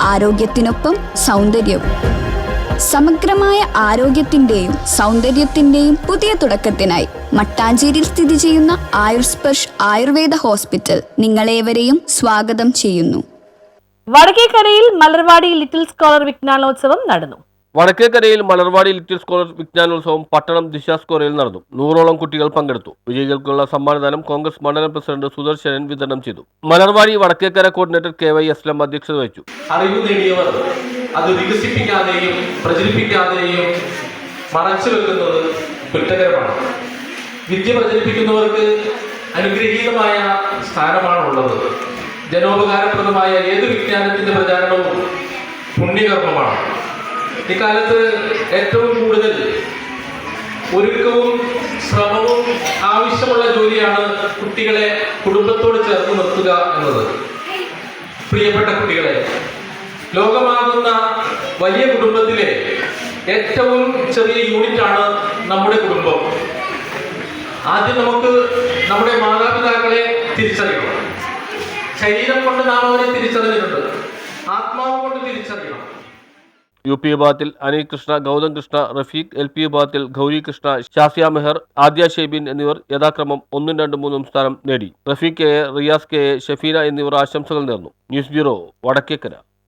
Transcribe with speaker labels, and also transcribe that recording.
Speaker 1: ആരോഗ്യത്തിനൊപ്പം സൗന്ദര്യവും. സമഗ്രമായ ആരോഗ്യത്തിന്റെയും സൗന്ദര്യത്തിന്റെയും പുതിയ തുടക്കത്തിനായി മട്ടാഞ്ചേരിയിൽ സ്ഥിതി ചെയ്യുന്ന ആയുർസ്പർഷ് ആയുർവേദ ഹോസ്പിറ്റൽ നിങ്ങളേവരെയും സ്വാഗതം ചെയ്യുന്നു.
Speaker 2: വടക്കേക്കരയിൽ മലർവാടി ലിറ്റിൽ സ്കോളർ വിജ്ഞാനോത്സവം നടന്നു.
Speaker 3: വടക്കേക്കരയിൽ മലർവാടി ലിറ്റിൽ സ്കോളർ വിജ്ഞാനോത്സവം പട്ടണം ദിശ സ്കോറയിൽ നടന്നു. നൂറോളം കുട്ടികൾ പങ്കെടുത്തു. വിജയികൾക്കുള്ള സമ്മാനദാനം കോൺഗ്രസ് മണ്ഡലം പ്രസിഡന്റ് സുദർശനൻ വിതരണം ചെയ്തു. Malarvadi Vadakkekara coordinator K Y Aslam അധ്യക്ഷത വഹിച്ചു.
Speaker 4: അറിവ് നേടിയവർ അത് വികസിപ്പിക്കാതെയും പ്രചരിപ്പിക്കാതെയും മറച്ചു വെക്കുന്നത് കുറ്റകരമാണ് വിദ്യ പ്രചരിപ്പിക്കുന്നവർക്ക് അനുഗ്രഹീതമായ സ്ഥാനമാണുള്ളത്. ജനോപകാരപ്രദമായ ഏത് വിജ്ഞാനത്തിന്റെ പ്രചാരണവും ഇക്കാലത്ത് ഏറ്റവും കൂടുതൽ ഒരുക്കവും ശ്രമവും ആവശ്യമുള്ള ജോലിയാണ് കുട്ടികളെ കുടുംബത്തോട് ചേർത്ത് നിർത്തുക എന്നത്. പ്രിയപ്പെട്ട കുട്ടികളെ ലോകമാകുന്ന വലിയ കുടുംബത്തിലെ ഏറ്റവും ചെറിയ യൂണിറ്റാണ് നമ്മുടെ കുടുംബം. ആദ്യം നമുക്ക് നമ്മുടെ മാതാപിതാക്കളെ തിരിച്ചറിയണം. ശരീരം കൊണ്ട് നാം അവരെ തിരിച്ചറിഞ്ഞിട്ടുണ്ട്. ആത്മാവ് കൊണ്ട് തിരിച്ചറിയണം.
Speaker 3: യു പി വിഭാഗത്തിൽ അനിൽ കൃഷ്ണ ഗൗതം കൃഷ്ണ റഫീഖ് എൽ പി വിഭാഗത്തിൽ ഗൗരി കൃഷ്ണ ഷാഫിയ മെഹർ ആദ്യ ഷെയ്ബിൻ എന്നിവർ യഥാക്രമം ഒന്നും രണ്ടും മൂന്നും സ്ഥാനം നേടി. റഫീഖ് കെ റിയാസ് കെ ഷഫീന എന്നിവർ ആശംസകൾ നേർന്നു. News bureau Vadakkekara.